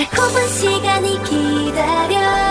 달콤한 시간이 기다려. 기다려